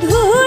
Hold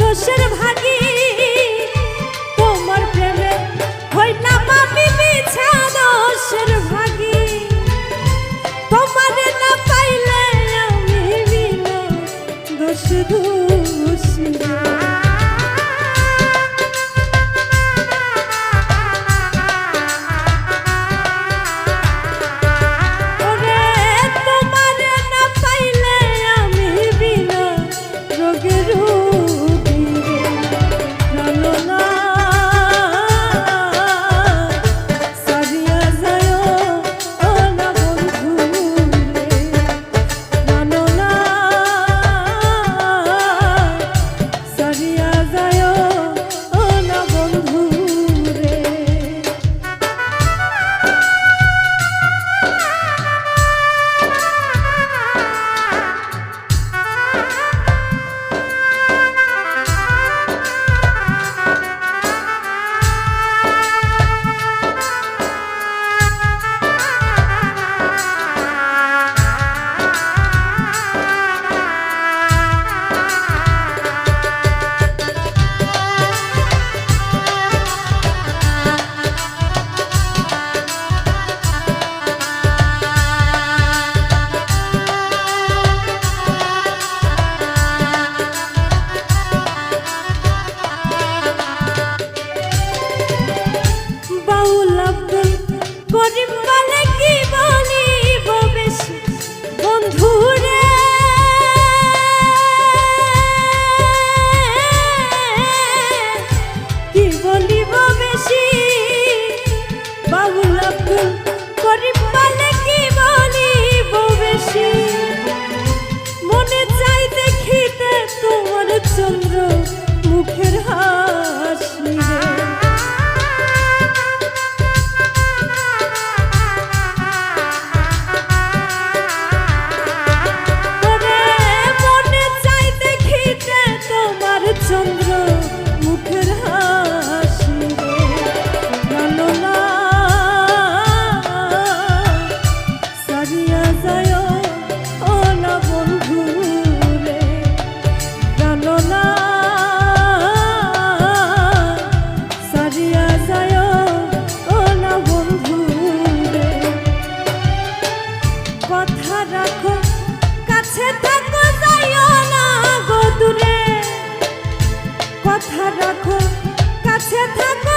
দোষের ভাগি। তোমার প্রেমে হই না পাবি বিছা দোষের ভাগি। তোমার না পাইলে আমি বিনা দোষ দোষী get পাশে থাকো।